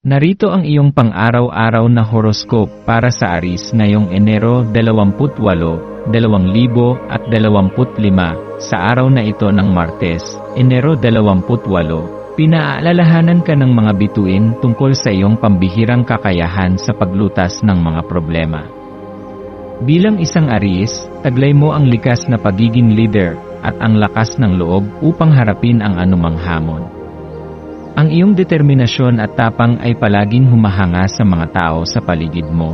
Narito ang iyong pang-araw-araw na horoscope para sa Aris ngayong Enero 28, 2025 sa araw na ito ng Martes, Enero 28. Pinaalalahanan ka ng mga bituin tungkol sa iyong pambihirang kakayahan sa paglutas ng mga problema. Bilang isang Aris, taglay mo ang likas na pagiging leader at ang lakas ng loob upang harapin ang anumang hamon. Ang iyong determinasyon at tapang ay palaging humahanga sa mga tao sa paligid mo.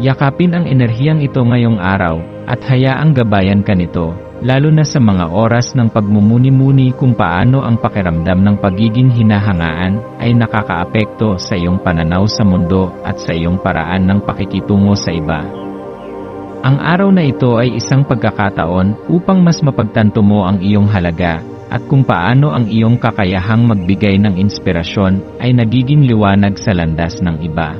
Yakapin ang enerhiyang ito ngayong araw at hayaang gabayan ka nito, lalo na sa mga oras ng pagmumuni-muni kung paano ang pakiramdam ng pagiging hinahangaan ay nakakaapekto sa iyong pananaw sa mundo at sa iyong paraan ng pakikitungo sa iba. Ang araw na ito ay isang pagkakataon upang mas mapagtanto mo ang iyong halaga at kung paano ang iyong kakayahang magbigay ng inspirasyon ay nagiging liwanag sa landas ng iba.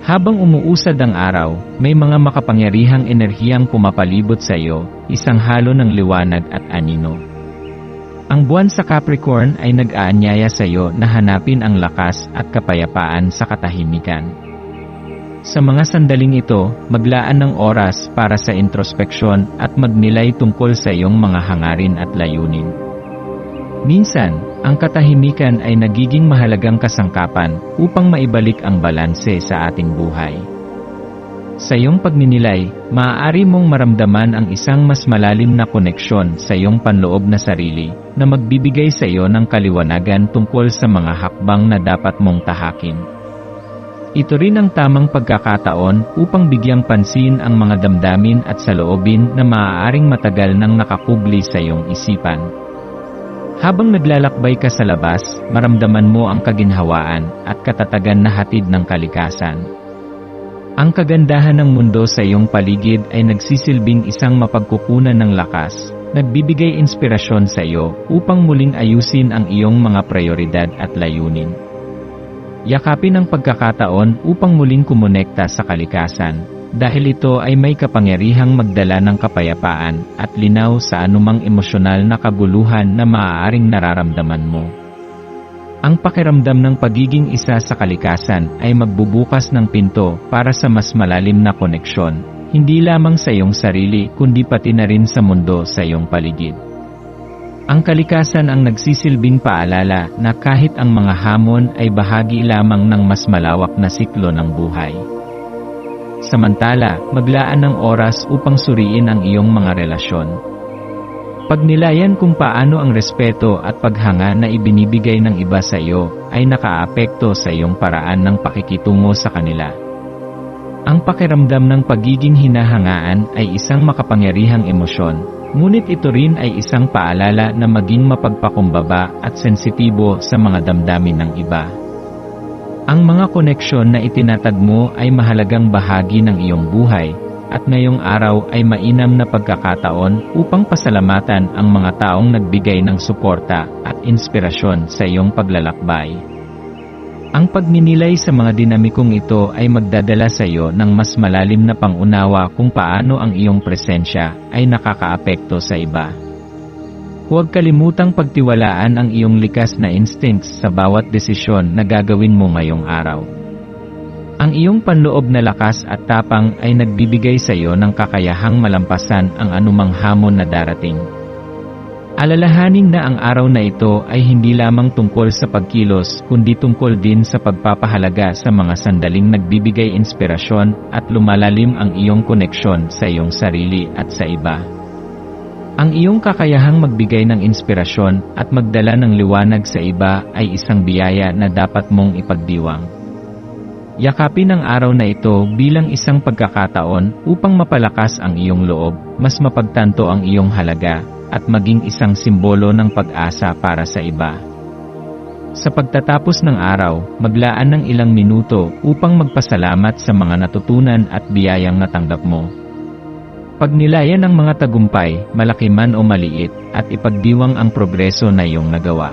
Habang umuusad ang araw, may mga makapangyarihang enerhiyang pumapalibot sa iyo, isang halo ng liwanag at anino. Ang buwan sa Capricorn ay nag-aanyaya sa iyo na hanapin ang lakas at kapayapaan sa katahimikan. Sa mga sandaling ito, maglaan ng oras para sa introspeksyon at magnilay tungkol sa iyong mga hangarin at layunin. Minsan, ang katahimikan ay nagiging mahalagang kasangkapan upang maibalik ang balanse sa ating buhay. Sa iyong pagninilay, maaari mong maramdaman ang isang mas malalim na koneksyon sa iyong panloob na sarili na magbibigay sa iyo ng kaliwanagan tungkol sa mga hakbang na dapat mong tahakin. Ito rin ang tamang pagkakataon upang bigyang pansin ang mga damdamin at saloobin na maaaring matagal nang nakakubli sa iyong isipan. Habang naglalakbay ka sa labas, maramdaman mo ang kaginhawaan at katatagan na hatid ng kalikasan. Ang kagandahan ng mundo sa iyong paligid ay nagsisilbing isang mapagkukunan ng lakas, nagbibigay inspirasyon sa iyo upang muling ayusin ang iyong mga prioridad at layunin. Yakapin ang pagkakataon upang muling kumonekta sa kalikasan, dahil ito ay may kapangyarihang magdala ng kapayapaan at linaw sa anumang emosyonal na kabuluhan na maaaring nararamdaman mo. Ang pakiramdam ng pagiging isa sa kalikasan ay magbubukas ng pinto para sa mas malalim na koneksyon, hindi lamang sa iyong sarili kundi pati na rin sa mundo sa iyong paligid. Ang kalikasan ang nagsisilbing paalala na kahit ang mga hamon ay bahagi lamang ng mas malawak na siklo ng buhay. Samantala, maglaan ng oras upang suriin ang iyong mga relasyon. Pagnilayan kung paano ang respeto at paghanga na ibinibigay ng iba sa iyo ay nakaapekto sa iyong paraan ng pakikitungo sa kanila. Ang pakiramdam ng pagiging hinahangaan ay isang makapangyarihang emosyon Ngunit ito rin ay isang paalala na maging mapagpakumbaba at sensitibo sa mga damdamin ng iba. Ang mga koneksyon na itinatag mo ay mahalagang bahagi ng iyong buhay, at ngayong araw ay mainam na pagkakataon upang pasalamatan ang mga taong nagbigay ng suporta at inspirasyon sa iyong paglalakbay. Ang pagninilay sa mga dinamikong ito ay magdadala sa iyo ng mas malalim na pangunawa kung paano ang iyong presensya ay nakakaapekto sa iba. Huwag kalimutang pagtiwalaan ang iyong likas na instincts sa bawat desisyon na gagawin mo ngayong araw. Ang iyong panloob na lakas at tapang ay nagbibigay sa iyo ng kakayahang malampasan ang anumang hamon na darating. Alalahanin na ang araw na ito ay hindi lamang tungkol sa pagkilos kundi tungkol din sa pagpapahalaga sa mga sandaling nagbibigay inspirasyon at lumalalim ang iyong koneksyon sa iyong sarili at sa iba. Ang iyong kakayahang magbigay ng inspirasyon at magdala ng liwanag sa iba ay isang biyaya na dapat mong ipagdiwang. Yakapin ang araw na ito bilang isang pagkakataon upang mapalakas ang iyong loob, mas mapagtanto ang iyong halaga, at maging isang simbolo ng pag-asa para sa iba. Sa pagtatapos ng araw, maglaan ng ilang minuto upang magpasalamat sa mga natutunan at biyayang natanggap mo. Pagnilayan ang mga tagumpay, malaki man o maliit, at ipagdiwang ang progreso na iyong nagawa.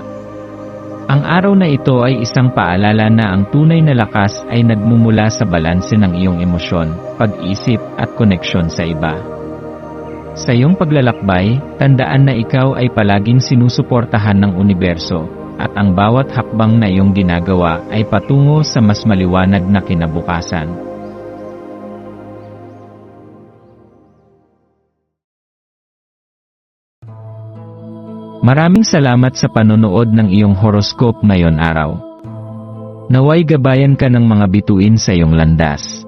Ang araw na ito ay isang paalala na ang tunay na lakas ay nagmumula sa balanse ng iyong emosyon, pag-isip at koneksyon sa iba. Sa iyong paglalakbay, tandaan na ikaw ay palaging sinusuportahan ng universo, at ang bawat hakbang na iyong ginagawa ay patungo sa mas maliwanag na kinabukasan. Maraming salamat sa panonood ng iyong horoscope ngayon araw. Naway gabayan ka ng mga bituin sa iyong landas.